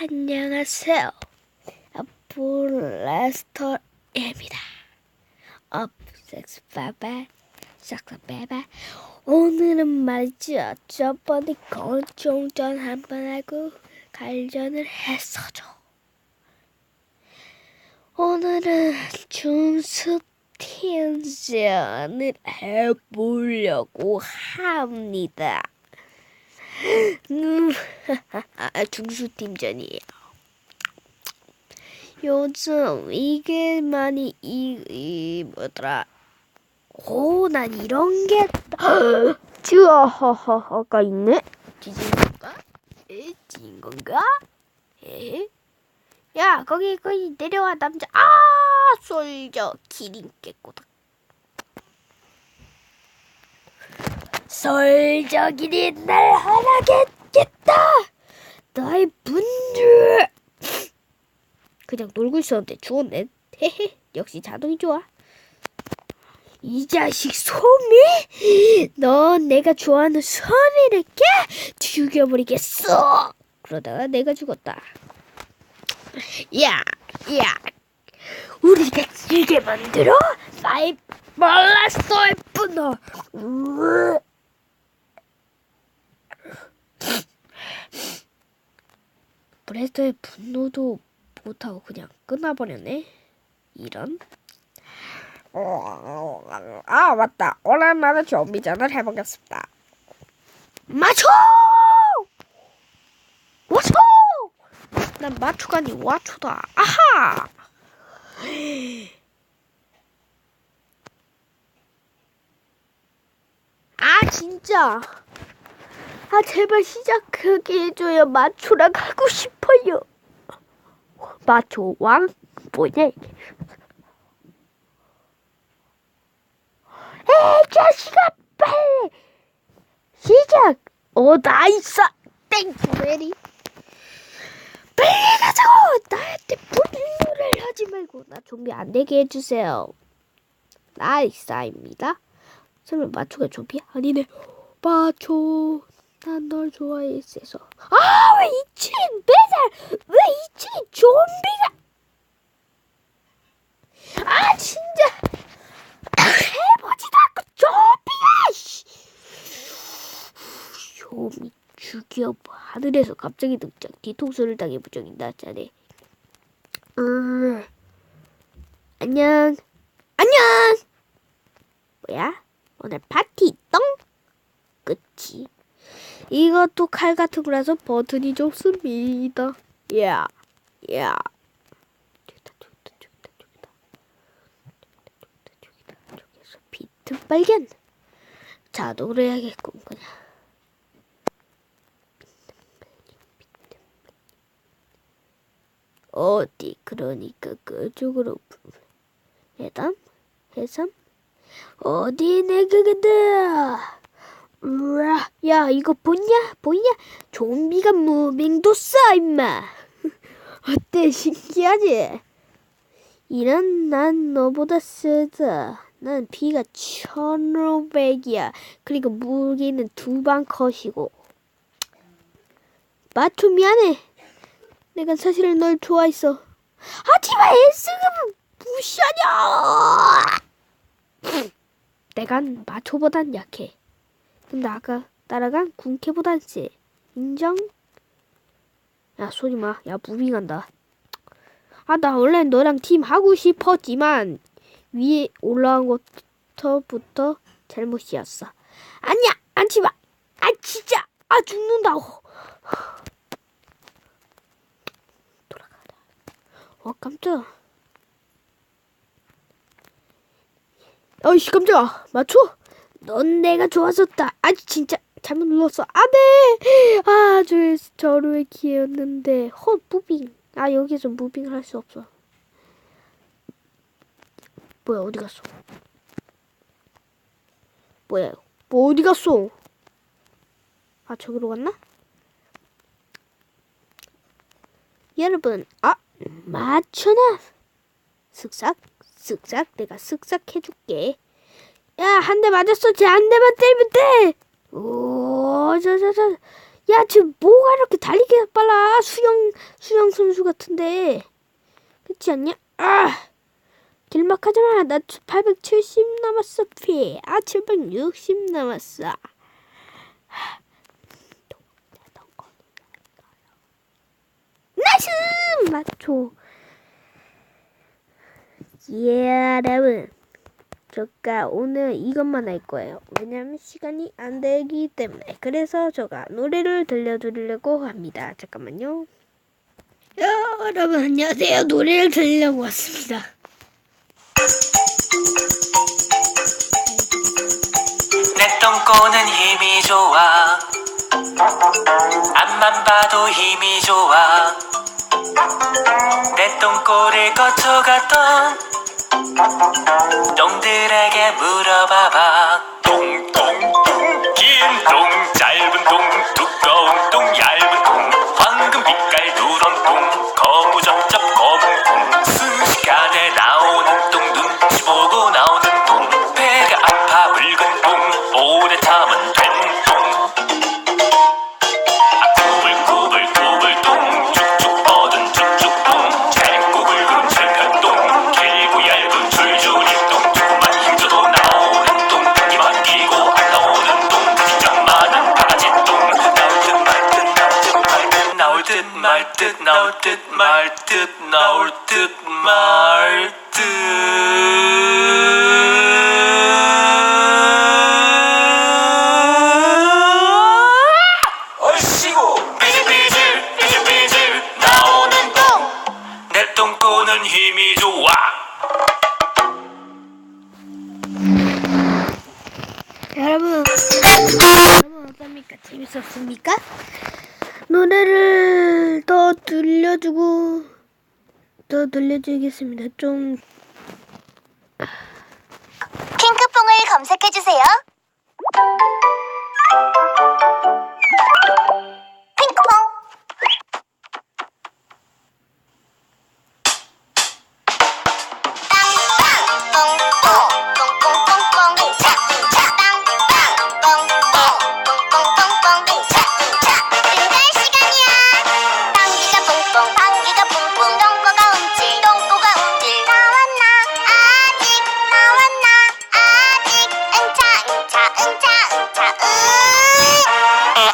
안녕하세요. 블래스터입니다. 업, 섹스, 바바, 삭스, 바바. 오늘은 말이죠. 저번에 권총전 한 번 하고 갈전을 했어죠. 오늘은 중수팀전을 해보려고 합니다. 음, 중수팀전이에요. 요즘 이게 많이 이, 이 뭐더라 오 난 이런 게 쯔어허허허가 있네 뒤진 건가? 에? 뒤진 건가? 에? 야 거기 거기 내려와 남자 아 솔저 기린 깨꼬다 솔저 기린 날 하나겠겠다 나의 분들 그냥 놀고 있었는데 죽었네. 헤헤, 역시 자동이 좋아. 이 자식 소미? 넌 내가 좋아하는 소미를 깨 죽여버리겠어. 그러다가 내가 죽었다. 야, 야, 우리가 길게 만들어? 나의 말랐어의 분노. 브레스터의 분노도 못하고 그냥 끝나버렸네. 이런. 아 맞다 오랜만에 좀비전을 해보겠습니다 맞춰! 맞춰! 난 맞추가 아니 와초다. 아하! 아 진짜. 아 제발 시작하게 해줘요. 맞추랑 하고 싶 어요. 마초 왕 뭐냐 이게 에이 자식아 빨리 시작. 어 나이스. 땡큐 베리 빨리 가자고. 나한테 분노를 하지 말고. 나 좀비 안 되게 해주세요. 나이스입니다. 설마 마초가 좀비? 아니네. 마초 난 널 좋아했어 아왜 이친 매달 왜 이친 좀비가? 아 진짜. 해보지도 않고 좀비가 씨. 좀비 죽여 하늘에서 갑자기 등장. 뒤통수를 당해 부정이 나자네. 음. 안녕. 안녕. 뭐야? 오늘 파티 똥 이것도 칼 같은 거라서 버튼이. 저기다, 저기다, 저기다. 저기서 비트 발견. 자동으로 해야겠군, 그냥. 어디, 그러니까 그쪽으로. 해담? 해삼? 어디 내 그거다. 우와, 야, 이거 보냐? 보냐? 좀비가 무빙도 써, 임마. 어때, 신기하지? 이런 난 너보다 세다. 난 피가 1500이야. 그리고 무기는 두 방 컷이고. 마초 미안해. 내가 사실은 널 좋아했어. 하지만 에스급은 무시하냐! 내간 마초보단 약해. 근데 아까 따라간 군캐보단 세. 인정? 야, 소리 마. 야, 무빙한다. 아, 나 원래 너랑 팀 하고 싶었지만, 위에 올라간 것부터 잘못이었어. 아니야! 앉지 마! 아, 진짜! 아, 죽는다고! 돌아가라. 어, 깜짝아. 어이씨, 깜짝아. 맞춰? 넌 내가 좋았었다. 아 진짜 잘못 눌렀어. 아 네. 아 저, 저로의 기회였는데 헛 무빙. 아 여기서 무빙을 할 수 없어. 뭐야 어디 갔어? 뭐야? 뭐 어디 갔어? 아 저기로 갔나? 여러분, 아 맞춰놔. 쓱싹 쓱싹 내가 쓱싹 해줄게. 야, 한 대 맞았어. 쟤 한 대만 때리면 돼. 오, 저, 저, 저. 야, 지금 뭐가 이렇게 달리기 빨라? 수영, 수영. 선수 같은데 그렇지 않냐? 아 길막하지 마 나 870 남았어 피 아 760 남았어 나이스 맞죠 예 여러분 저가 오늘 이것만 할 거예요. 왜냐면 시간이 안 되기 때문에. 그래서 제가 노래를 들려드리려고 합니다. 잠깐만요. 여러분 안녕하세요. 노래를 들으려고 왔습니다. 내 똥꼬는 힘이 좋아. 앞만 봐도 힘이 좋아. 내 똥꼬를 거쳐갔던 똥들에게 물어봐봐 듯 나올 듯 말 듯 나올 듯 말 듯 얼씨구. 삐질삐질 삐질삐질 나오는 똥내 똥꼬는 힘이 좋아. 여러분 여러분 어떻습니까? 재밌었습니까? 노래를 더 들려주고 더 들려주겠습니다 좀 핑크퐁을 검색해주세요. Uh,